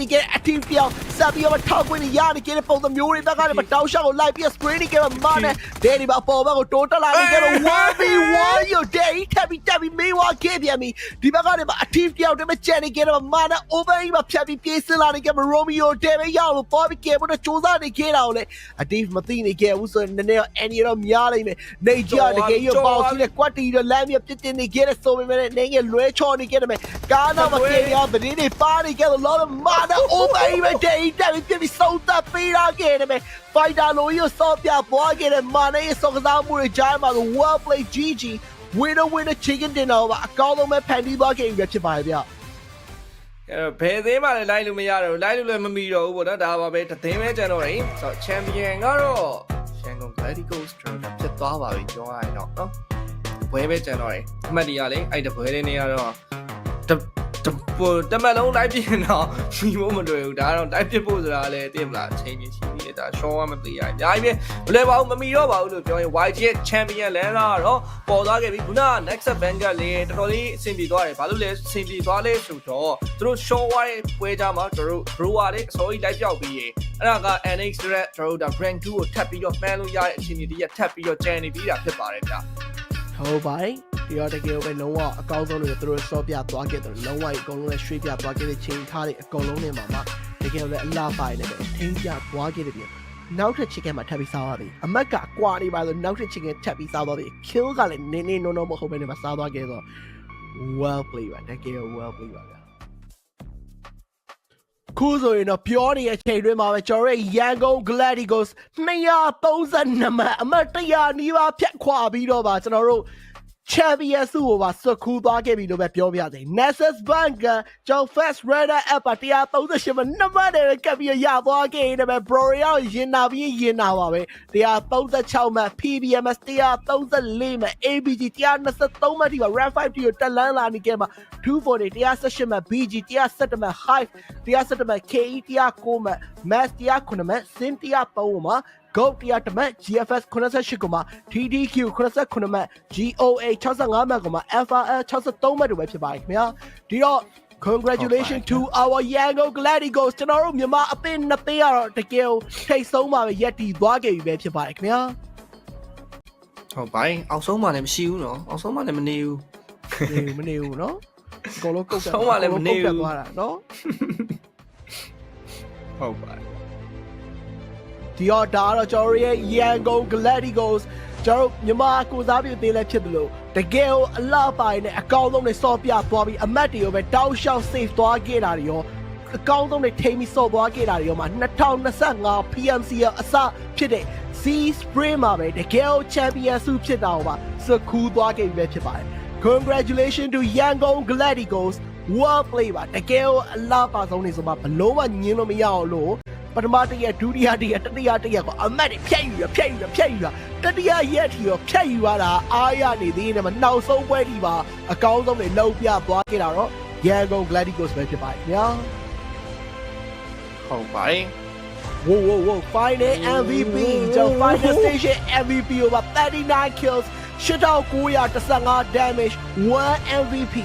နေတဲ့အထီးပြောက်ဆက်ပြီးတော့ထောက်ခွင့်ရနေကြတဲ့ပုံစံမျိုးတွေဘက်ကနေမှတောက်ရှောက်ကိုလိုက်ပြီး spray နေကြမှာမာနဲ့ဒဲဒီမှာပေါ်ဘက်ကိုတိုးတက်လာနေကြတော့ 1v1 yo ဒဲထပ်ပြီးတက်ပြီးမေးဝါခဲ့ပြန်ပြီဒီဘက်ကနေမှအထီးပြောက်တွေမဲ့ကျန်နေကြတော့မာနဲ့ over ကြီးမှာဖြတ်ပြီးပြေးစလာနေကြမှာ Romeo ဒဲပဲရောက်လို့ပေါ်ပြီးကဲဖို့တော့စူးစမ်းနေခဲ့တာကိုလေအတီးမသိနေခဲ့ဘူးဆိုရင်နည်းနည်းအန်ရီတော့များလိမ့်မယ်နေကြတကယ်ရောပေါစီနဲ့ကွက်တီတော့လမ်းပြပြတင်နေခဲ့တဲ့ဆိုပေမဲ့နေငယ်လွဲချော်နေခဲ့တယ်မဲ့ကားတော့မပြေရဘူးဒီနေ့ပါနေခဲ့လို့လောမာနဲ့ over ကြီးပဲဒဲတက်ပြီးပြပြီးစုံသက်ပေးတာခဲ့တယ်မဲ့ fighter လို့ရစောပြပွားခဲ့တဲ့မာနဲ့စောကစားမှုတွေကြားမှာ well play GG winner winner chicken dinner ပါအကောင်းဆုံးပဲဖန်တီးသွားခဲ့ပြီဖြစ်ပါတယ်ဗျအဲ့တော့ဘယ်သေးမှလည်းလိုက်လို့မရတော့ဘူးလိုက်လို့လည်းမမီတော့ဘူးပေါ့နော်ဒါပါပဲတသိန်းပဲကျန်တော့တယ်ဆိုတော့ချန်ပီယံကတော့ရန်ကုန် Gladiators ကျွန်တော်ဖြစ်သွားပါပြီပြောရရင်တော့နော်ဘွဲပဲကျန်တော့တယ်အမှတ်တရလေအဲ့တဘွဲလေးနေရတော့ တတပေါ်တမက်လုံးလိုက်ပြင်တော့မိဖို့မတွေ့ဘူးဒါကတော့တိုက်ပစ်ဖို့ဆိုတာလည်းသိမလားအချိန်ကြီးရှိသေးတယ်ဒါရှောင်းကမသိရအများကြီးပဲမလဲပါဘူးမမီတော့ပါဘူးလို့ပြောရင် YG ရဲ့ champion လမ်းလာတော့ပေါ်သွားခဲ့ပြီခုနက next Vanguard လေးတော်တော်လေးအဆင်ပြေသွားတယ်ဘာလို့လဲအဆင်ပြေသွားလဲဆိုတော့သူတို့ show ဝါရဲ့ပွဲကြမှာတို့တို့ brewer လေးအစောကြီးလိုက်ပြောက်ပြီးရင်အဲ့ဒါက NX ရဲ့တို့ဒါ brand 2ကိုထပ်ပြီးတော့မှန်းလို့ရတဲ့အခြေအနေတည်းရထပ်ပြီးတော့ကြံနေပြီးတာဖြစ်ပါတယ်ဗျ ဟုတ်ပါတယ်ဒီတော့တကယ်ပဲလုံးဝအကောင်းဆုံးတွေသူတို့စောပြသွားခဲ့တယ်လုံးဝအကုန်လုံးနဲ့ရွှေ့ပြသွားခဲ့တဲ့ချိန်ထားတွေအကုန်လုံးနဲ့မှာမှတကယ်ပဲအလားပိုင်နဲ့ပဲထင်းပြသွားခဲ့တယ်ပြန်နောက်ထပ် chicken မှာထပ်ပြီးစားသွားပြီအမက်ကကွာနေပါဆိုနောက်ထပ် chicken ထပ်ပြီးစားသွားပြီ kill ကလည်းနင်းနေနော်နော်မဟုတ်ဘဲနဲ့မစားသွားခဲ့တော့ well play ပါတကယ် well play ပါဗျာ ခုဆိုရင်တော့ပြောနေတဲ့အချိန်တွင်းမှာပဲကျွန်တော်ရဲ့ရန်ကုန် Gladiators 232မှတ်အမတ်100နီးပါးဖြတ်ခွာပြီးတော့ပါကျွန်တော်တို့ champion စုကိုပါဆွတ်ခူးသွားခဲ့ပြီလို့ပဲပြောပြစေ Nexus Bank ကကျွန်တော် Fast Rider app ပါ138မှာနံပါတ်တွေကပ်ပြီးရသွားခဲ့တယ်ပဲ Bro ရောက်ရင်နာပြီးရင်နာပါပဲ136မှတ် PBMS 134မှတ် ABG 123မှတ်ဒီပါ Rank 5တီကိုတက်လန်းလာနေခဲ့မှာ240 118မှတ် BG 117မှတ် Hive 117မှတ် KE 109မှတ် Mass 109မှတ် Sim 103မှ တ် GOAT 100တမတ် GFS 88ကိုမှ TDQ 89မှတ် GOA 65မှတ်ကိုမှ FRL 63မှတ်တို့ပဲဖြစ်ပါတယ်ခင်ဗျာဒီတော့ congratulations to our Yango Gladiators ကျွန်တော်တို့မြန်မာအသင်းနှစ်သင်းကတော့တကယ်ထိတ်ဆုံးပါပဲရက်တီသွားခဲ့ပြီပဲဖြစ်ပါတယ်ခင်ဗျာ ဟုတ်ပါရင်အောက်ဆုံးမှလည်းမရှိဘူးနော်အောက်ဆုံးမှလည်းမနေဘူး နေမနေဘူးเนาะအကုန်လုံးကုတ်တက် ဆုံးမလည်းမနေဘူး အကုန်လုံးကုတ်တက်သွားတာเนาะ ဟုတ်ပါ ဒီတော့ဒါကတော့ကျွန်တော်တို့ရဲ့ Yango Gladiators ကျွန်တော်တို့မြန်မာကိုစားပြုသေးလဲဖြစ်တယ်လို့တကယ်ကိုအလှပိုင်နဲ့အကောင်းဆုံးနဲ့စော့ပြသွားပြီးအမတ်တွေကိုပဲတောက်လျှောက် save သွားခဲ့တာတွေရောအကောင်းဆုံးနဲ့ထိမ့်ပြီးစော့သွားခဲ့တာတွေရောမှာ2025 PMC ရအစဖြစ်တဲ့ C Spring မှာပဲတကယ်ကို champion စုဖြစ်တာကိုပါစခူးသွားခဲ့ပြီပဲဖြစ်ပါတယ် Congratulations to Yangon Gladiators World Play ပါတကယ်ကိုအလှပါဆုံးနေဆိုမှဘလို့မှညင်းလို့မရအောင်လို့ ပထမတစ်ရက်ဒုတိယတစ်ရက်တတိယတစ်ရက်ကိုအမတ်တွေဖြတ်ယူရဖြတ်ယူရဖြတ်ယူရတတိယရက်ထီရောဖြတ်ယူရတာအားရနေသေးတယ်မနောက်ဆုံးပွဲဒီပါအကောင်းဆုံးတွေလှုပ်ပြသွားခဲ့တာတော့ရန်ကုန် Gladiators ပဲဖြစ်ပါတယ်ခင်ဗျာဟုတ်ပါရင် Whoa whoa whoa final MVP ကျော် final station MVP ကိုပါ39 kills 8915 damage 1 MVP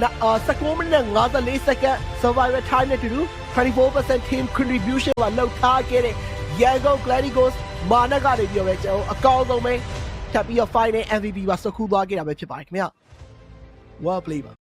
နာအာ19မိနစ်54စက္ကန့် survival time နဲ့အတူတူ 24% team contribution ပါလောက်ထားခဲ့တဲ့ Yangon Gladiators မာနကနေပြီးတော့ပဲကျွန်တော်အကောင်းဆုံးပဲထပ်ပြီးတော့ final MVP ပါစကူသွားခဲ့တာပဲဖြစ်ပါတယ်ခင်ဗျာ well play ပါ